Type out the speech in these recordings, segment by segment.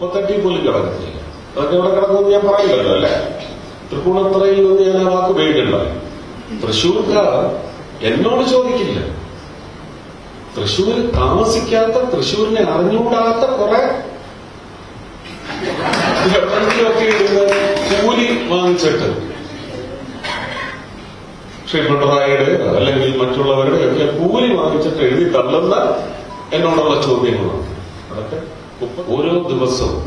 കുപ്പത്തട്ടി പോലും കിടക്കുന്നില്ല. അതൊക്കെ ഇവിടെ കിടക്കുമെന്ന് ഞാൻ പറയില്ലല്ലോ അല്ലെ? തൃപ്പൂണിത്തറയിൽ നിന്ന് ഞാൻ ആ വാക്ക് ഉപയോഗിക്കണ്ട. തൃശ്ശൂർക്കാർ എന്നോട് ചോദിക്കില്ല. തൃശ്ശൂർ താമസിക്കാത്ത തൃശൂരിനെ അറിഞ്ഞുകൂടാത്ത കുറെ ഒക്കെ ഇരുന്ന് കൂലി വാങ്ങിച്ചിട്ട് ശ്രീ പിണറായിയുടെ അല്ലെങ്കിൽ മറ്റുള്ളവരുടെ ഒക്കെ കൂലി വാങ്ങിച്ചിട്ട് എഴുതി തള്ളുന്ന എന്നോടുള്ള ചോദ്യങ്ങളാണ്. അതൊക്കെ ഓരോ ദിവസവും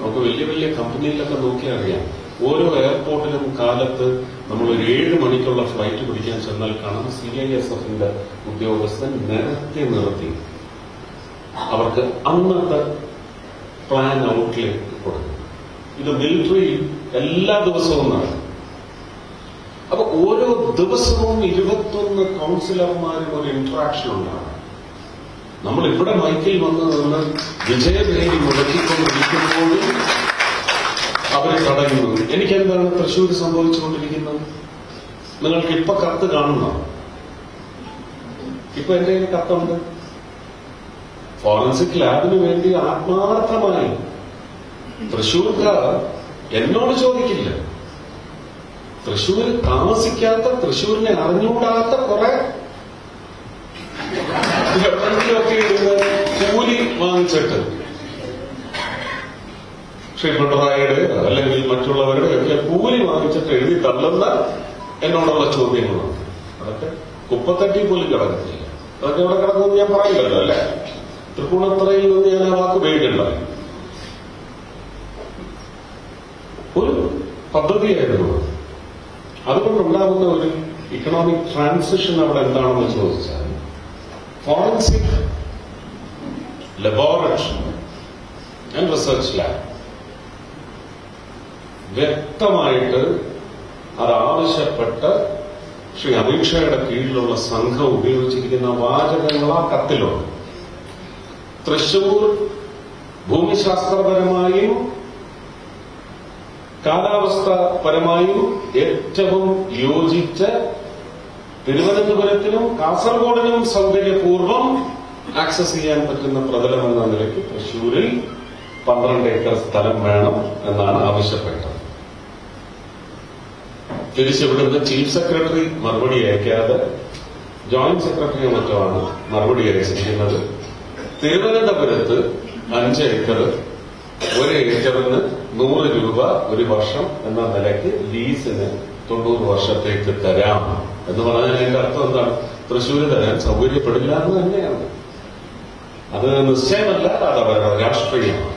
നമുക്ക് വലിയ വലിയ കമ്പനിയിലൊക്കെ നോക്കിയാൽ അറിയാം. ഓരോ എയർപോർട്ടിലും കാലത്ത് നമ്മൾ ഒരു ഏഴ് മണിക്കുള്ള ഫ്ലൈറ്റ് പിടിക്കാൻ ചെന്നാൽ കാണാം സി ഐ എസ് എഫിന്റെ ഉദ്യോഗസ്ഥൻ നിരത്തി നിർത്തി. അവർക്ക് അന്നത്തെ പ്ലാൻ ഔട്ട്ലേക്ക് കൊടുക്കും ഇത് മിലിറ്ററി എല്ലാ ദിവസവും നടക്കും. അപ്പൊ ഓരോ ദിവസവും ഇരുപത്തൊന്ന് കൗൺസിലർമാരും ഒരു ഇന്ററാക്ഷൻ ഉണ്ടാകും. നമ്മൾ ഇവിടെ മൈക്കിൽ വന്ന് നിന്ന് വിജയഭേരി മുടക്കിക്കൊണ്ടിരിക്കുമ്പോഴും അവരെ തടയുന്നു എനിക്കെന്താണ് തൃശ്ശൂർ സംഭവിച്ചുകൊണ്ടിരിക്കുന്നത്? നിങ്ങൾക്ക് ഇപ്പൊ കത്ത് കാണുന്ന? ഇപ്പൊ എന്റെ കയ്യിൽ കത്തുണ്ട്? ഫോറൻസിക് ലാബിന് വേണ്ടി ആത്മാർത്ഥമായി തൃശ്ശൂർക്കാർ എന്നോട് ചോദിക്കില്ല. തൃശ്ശൂർ താമസിക്കാത്ത തൃശ്ശൂരിനെ അറിഞ്ഞുകൂടാത്ത കുറെ വാങ്ങിച്ചിട്ട് ശ്രീ പിണറായിയുടെ അല്ലെങ്കിൽ മറ്റുള്ളവരുടെ ഒക്കെ കൂലി വാങ്ങിച്ചിട്ട് എഴുതി തള്ളുന്ന എന്നോടുള്ള ചോദ്യങ്ങളാണ്. അതൊക്കെ കുപ്പത്തട്ടി പോലും കിടക്കുന്നില്ല. അതൊക്കെ ഇവിടെ കിടക്കുമെന്ന് ഞാൻ പറയില്ലല്ലോ അല്ലെ? തൃപ്പൂണിത്തറയിൽ നിന്ന് ഞാൻ ആ വാക്ക് ഉപയോഗിക്കണ്ട. ഒരു പദ്ധതിയായിരുന്നു അത്. അതുകൊണ്ടുണ്ടാകുന്ന ഒരു ഇക്കണോമിക് ട്രാൻസിഷൻ അവിടെ എന്താണെന്ന് ചോദിച്ചാൽ forensic laboratory. And research lab വ്യക്തമായിട്ട് അത് ആവശ്യപ്പെട്ട് ശ്രീ അമിത്ഷായുടെ കീഴിലുള്ള സംഘം ഉപയോഗിച്ചിരിക്കുന്ന വാചകങ്ങൾ ആ കത്തിലുണ്ട്. തൃശൂർ ഭൂമിശാസ്ത്രപരമായും കാലാവസ്ഥാപരമായും ഏറ്റവും യോജിച്ച തിരുവനന്തപുരത്തിനും കാസർഗോഡിനും സൗകര്യപൂർവം ആക്സസ് ചെയ്യാൻ പറ്റുന്ന പ്രതലം എന്ന നിലയ്ക്ക് തൃശൂരിൽ പന്ത്രണ്ട് ഏക്കർ സ്ഥലം വേണം എന്നാണ് ആവശ്യപ്പെട്ടത്. തിരിച്ചിവിടുന്ന് ചീഫ് സെക്രട്ടറി മറുപടി അയക്കാതെ ജോയിന്റ് സെക്രട്ടറി മറ്റോ ആണ് മറുപടി അയച്ചിരിക്കുന്നത്. തിരുവനന്തപുരത്ത് അഞ്ച് ഏക്കർ ഒരു ഏക്കറിന് നൂറ് രൂപ ഒരു വർഷം എന്ന നിലയ്ക്ക് ലീസിന് തൊണ്ണൂറ് വർഷത്തേക്ക് തരാം. എന്ന് പറഞ്ഞാൽ അതിന്റെ അർത്ഥം എന്താണ്? തൃശ്ശൂര് തരാൻ സൗകര്യപ്പെടില്ല എന്ന് തന്നെയാണ്. അത് നിശ്ചയമല്ല അത് അവരുടെ രാഷ്ട്രീയമാണ്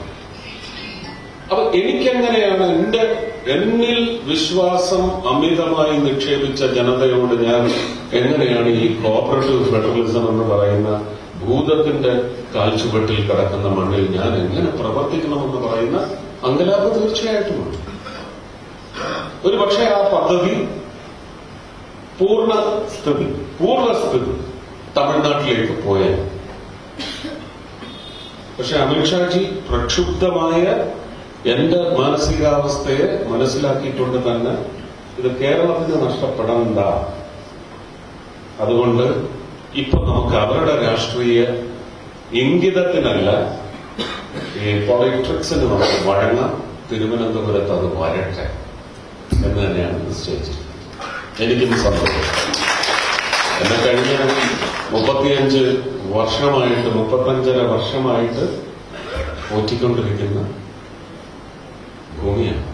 അപ്പൊ എനിക്കെങ്ങനെയാണ് എന്റെ എന്നിൽ വിശ്വാസം അമിതമായി നിക്ഷേപിച്ച ജനതയോട് ഞാൻ എങ്ങനെയാണ് ഈ കോപ്പറേറ്റീവ് ഫെഡറലിസം എന്ന് പറയുന്ന ഭൂതത്തിന്റെ കാൽച്ചുവട്ടിൽ കിടക്കുന്ന മണ്ണിൽ ഞാൻ എങ്ങനെ പ്രവർത്തിക്കണമെന്ന് പറയുന്ന അങ്കലാപ്പ് തീർച്ചയായിട്ടുമുണ്ട് ഒരു പക്ഷേ ആ പദ്ധതി പൂർണ സ്ഥിതി പൂർണസ്ഥിതി തമിഴ്നാട്ടിലേക്ക് പോയാൽ പക്ഷെ അമിത്ഷാജി പ്രക്ഷുബ്ധമായ എന്റെ മാനസികാവസ്ഥയെ മനസ്സിലാക്കിയിട്ടുണ്ട് തന്നെ. ഇത് കേരളത്തിന് നഷ്ടപ്പെടണ്ട. അതുകൊണ്ട് ഇപ്പൊ നമുക്ക് അവരുടെ രാഷ്ട്രീയ ഇംഗിതത്തിനല്ല ഈ പൊളിറ്റിക്സിന് നമുക്ക് വഴങ്ങാം. തിരുവനന്തപുരത്ത് അത് വരട്ടെ എന്ന് തന്നെയാണ് നിശ്ചയിച്ചത് എനിക്കും സന്തോഷം. എന്നെ കഴിഞ്ഞ മുപ്പത്തിയഞ്ച് വർഷമായിട്ട് മുപ്പത്തഞ്ചര വർഷമായിട്ട് ഒറ്റിക്കൊണ്ടിരിക്കുന്ന ഭൂമിയാണ്.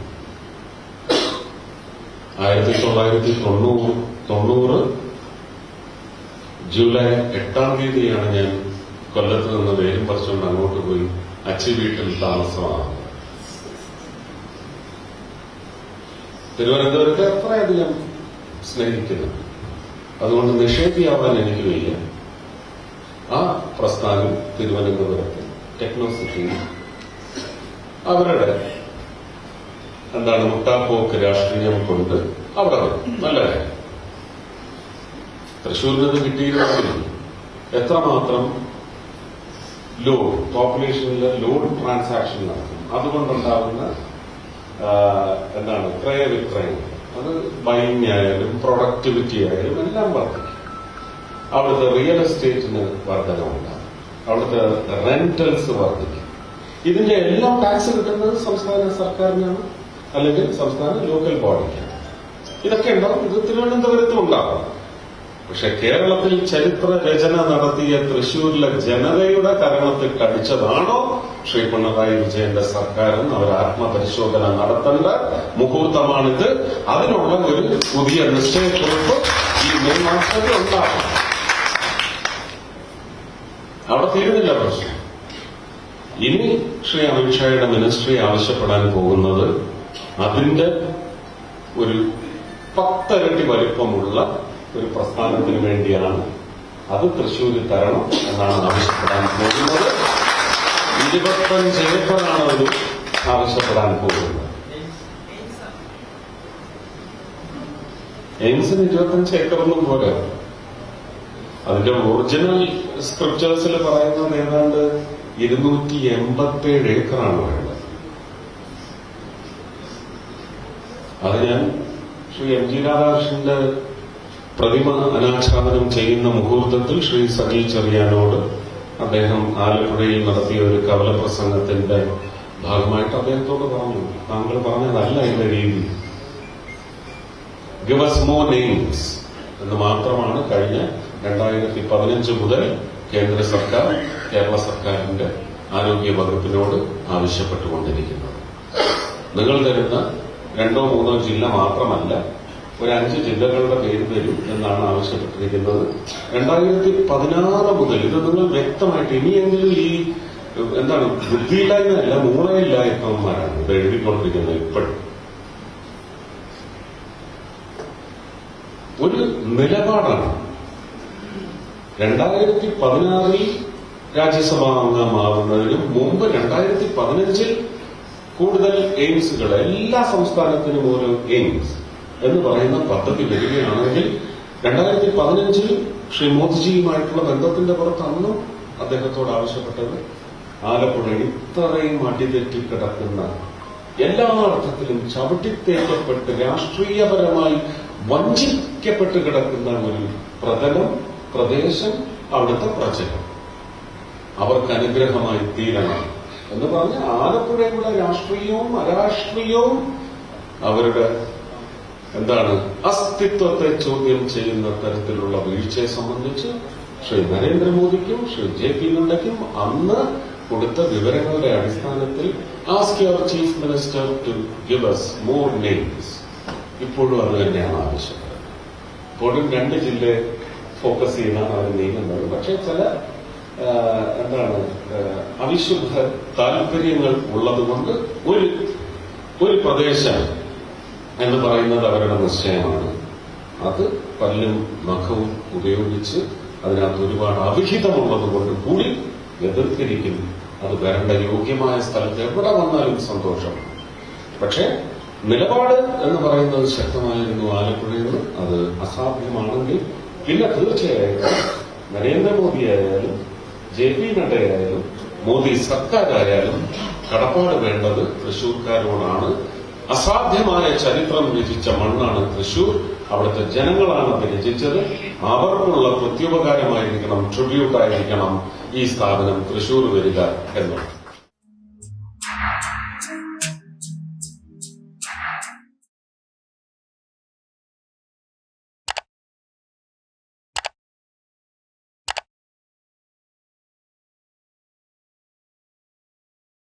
ആയിരത്തി തൊള്ളായിരത്തി തൊണ്ണൂറ് തൊണ്ണൂറ് ജൂലൈ എട്ടാം തീയതിയാണ് ഞാൻ കൊല്ലത്ത് നിന്ന് വേരും പറിച്ചുകൊണ്ട് അങ്ങോട്ട് പോയി അച്ഛൻ വീട്ടിൽ താമസമാണ് തിരുവനന്തപുരത്തെ അത്രയധികം സ്നേഹിക്കുന്നു. അതുകൊണ്ട് നിഷേധിയാവാൻ എനിക്ക് വയ്യ. പ്രസ്ഥാനം തിരുവനന്തപുരത്ത്. ടെക്നോസിറ്റി. അവരുടെ എന്താണ് മുട്ടാപ്പോക്ക് രാഷ്ട്രീയം കൊണ്ട് അവിടെ. നല്ല കാര്യം. തൃശ്ശൂരിൽ നിന്ന് കിട്ടിയിരുന്നെങ്കിൽ എത്രമാത്രം ലോഡ് പോപ്പുലേഷനിലെ ലോഡ് ട്രാൻസാക്ഷൻ നടക്കും. അതുകൊണ്ടുണ്ടാകുന്ന എന്താണ് ക്രയവിക്രയം അത് ബൈങ് ആയാലും പ്രൊഡക്ടിവിറ്റി ആയാലും എല്ലാം വർദ്ധിക്കും. അവിടുത്തെ റിയൽ എസ്റ്റേറ്റിന് വർധനമുണ്ടാകും അവിടുത്തെ റെന്റൽസ് വർദ്ധിക്കും. ഇതിന്റെ എല്ലാം ടാക്സ് കിട്ടുന്നത് സംസ്ഥാന സർക്കാരിനാണ് അല്ലെങ്കിൽ സംസ്ഥാന ലോക്കൽ ബോഡിക്കാണ് ഇതൊക്കെ ഉണ്ടാവും ഇത് തിരുവനന്തപുരത്തും ഉണ്ടാവും പക്ഷെ കേരളത്തിൽ ചരിത്ര രചന നടത്തിയ തൃശൂരിലെ ജനതയുടെ കരണത്തിൽ കടിച്ചതാണോ? ശ്രീ പിണറായി വിജയന്റെ സർക്കാരെന്ന് അവർ ആത്മപരിശോധന നടത്തേണ്ട മുഹൂർത്തമാണിത്. അതിനുള്ള ഒരു പുതിയ നിശ്ചയക്കുറിപ്പ് ഈ മെയ് മാസത്തിൽ ഉണ്ടാകും. അവിടെ തീരുന്നില്ല പ്രശ്നം. ഇനി ശ്രീ അമിത്ഷായുടെ മിനിസ്ട്രി ആവശ്യപ്പെടാൻ പോകുന്നത് അതിന്റെ ഒരു പത്തരട്ടി വലിപ്പമുള്ള ഒരു പ്രസ്ഥാനത്തിന് വേണ്ടിയാണ്. അത് തൃശ്ശൂരിൽ തരണം എന്നാണ് ആവശ്യപ്പെടാൻ പോകുന്നത്. ഇരുപത്തഞ്ച് ഏക്കറാണ് അത് ആവശ്യപ്പെടാൻ പോകുന്നത്. എയിംസിന് ഇരുപത്തഞ്ച് ഏക്കറൊന്നും പോലെ അതിന്റെ ഒറിജിനൽ സ്ക്രിപ്റ്റേഴ്സിൽ പറയുന്നത് ഏതാണ്ട് ഇരുന്നൂറ്റി എൺപത്തേഴ് ഏക്കറാണ് വേണ്ടത് അത് ഞാൻ ശ്രീ എം ജി രാധാകൃഷ്ണന്റെ പ്രതിമ അനാച്ഛാദനം ചെയ്യുന്ന മുഹൂർത്തത്തിൽ ശ്രീ സജി ചെറിയാനോട് അദ്ദേഹം ആലപ്പുഴയിൽ നടത്തിയ ഒരു കവല പ്രസംഗത്തിന്റെ ഭാഗമായിട്ട് അദ്ദേഹത്തോട് പറഞ്ഞു. താങ്കൾ പറഞ്ഞതല്ല എന്റെ രീതി. ഗിവസ് മോ നെയിംസ് എന്ന് മാത്രമാണ് കഴിഞ്ഞ രണ്ടായിരത്തി പതിനഞ്ച് മുതൽ കേന്ദ്ര സർക്കാർ കേരള സർക്കാരിന്റെ ആരോഗ്യ വകുപ്പിനോട് ആവശ്യപ്പെട്ടുകൊണ്ടിരിക്കുന്നത്. നിങ്ങൾ തരുന്ന രണ്ടോ മൂന്നോ ജില്ല മാത്രമല്ല ഒരു അഞ്ച് ജില്ലകളുടെ പേര് തരും എന്നാണ് ആവശ്യപ്പെട്ടിരിക്കുന്നത്. രണ്ടായിരത്തി പതിനാറ് മുതൽ ഇത് നിങ്ങൾ വ്യക്തമായിട്ട് ഇനിയെങ്കിലും ഈ എന്താണ് ബുദ്ധിയില്ലായ്മയല്ല മൂളയില്ലായ്മമാരാണ് ഇത് എഴുതിക്കൊണ്ടിരിക്കുന്നത് ഇപ്പോഴും. ഒരു നിലപാടാണ് രണ്ടായിരത്തി പതിനാറിൽ രാജ്യസഭാ അംഗമാവുന്നതിന് മുമ്പ് രണ്ടായിരത്തി പതിനഞ്ചിൽ കൂടുതൽ എയിംസുകൾ എല്ലാ സംസ്ഥാനത്തിനും ഓരോ എയിംസ് എന്ന് പറയുന്ന പദ്ധതി വരികയാണെങ്കിൽ രണ്ടായിരത്തി പതിനഞ്ചിൽ ശ്രീ മോദിജിയുമായിട്ടുള്ള ബന്ധത്തിന്റെ പുറത്ത് അന്നും അദ്ദേഹത്തോട് ആവശ്യപ്പെട്ടത്. ആലപ്പുഴ ഇത്രയും അടിതെറ്റി കിടക്കുന്ന എല്ലാ അർത്ഥത്തിലും ചവിട്ടിത്തേക്കപ്പെട്ട് രാഷ്ട്രീയപരമായി വഞ്ചിക്കപ്പെട്ട് കിടക്കുന്ന ഒരു പ്രതലം പ്രദേശം അവിടുത്തെ പ്രജകൾ അവർക്ക് അനുഗ്രഹമായി തീരണം എന്ന് പറഞ്ഞ് ആലപ്പുഴയുള്ള രാഷ്ട്രീയവും അരാഷ്ട്രീയവും അവരുടെ എന്താണ് അസ്തിത്വത്തെ ചോദ്യം ചെയ്യുന്ന തരത്തിലുള്ള വീഴ്ചയെ സംബന്ധിച്ച് ശ്രീ നരേന്ദ്രമോദിക്കും ശ്രീ ജെ പി നഡ്ഡയ്ക്കും അന്ന് കൊടുത്ത വിവരങ്ങളുടെ അടിസ്ഥാനത്തിൽ ask your chief minister to give us more names ഇപ്പോഴും അത് തന്നെയാണ് ആവശ്യം. ഇപ്പോഴും രണ്ട് ജില്ലയെ ഫോക്കസ് ചെയ്യുന്ന അവർ നീങ്ങുന്നത് പക്ഷേ ചില എന്താണ് അവിശുദ്ധ താല്പര്യങ്ങൾ ഉള്ളതുകൊണ്ട് ഒരു ഒരു പ്രദേശം എന്ന് പറയുന്നത് അവരുടെ നിശ്ചയമാണ്. അത് പല്ലും മഖവും ഉപയോഗിച്ച് അതിനകത്ത് ഒരുപാട് അവിഹിതമുള്ളത് കൊണ്ട് കൂടി എതിർത്തിരിക്കും. അത് വരേണ്ട യോഗ്യമായ സ്ഥലത്ത് എവിടെ വന്നാലും സന്തോഷമാണ് പക്ഷേ നിലപാട് എന്ന് പറയുന്നത് ശക്തമായിരുന്നു ആലപ്പുഴയിൽ അത് അസാധ്യമാണെങ്കിൽ പിന്നെ തീർച്ചയായിട്ടും നരേന്ദ്രമോദി ആയാലും ജെ പി നഡ്ഡയായാലും മോദി സർക്കാരായാലും കടപ്പാട് വേണ്ടത് തൃശൂർക്കാരോടാണ് അസാധ്യമായ ചരിത്രം രചിച്ച മണ്ണാണ് തൃശൂർ അവിടുത്തെ ജനങ്ങളാണ് അത് രചിച്ചത്. അവർക്കുള്ള പ്രത്യുപകാരമായിരിക്കണം ട്രിബ്യൂട്ടായിരിക്കണം ഈ സ്ഥാപനം തൃശൂർ വരിക എന്നുള്ളത്.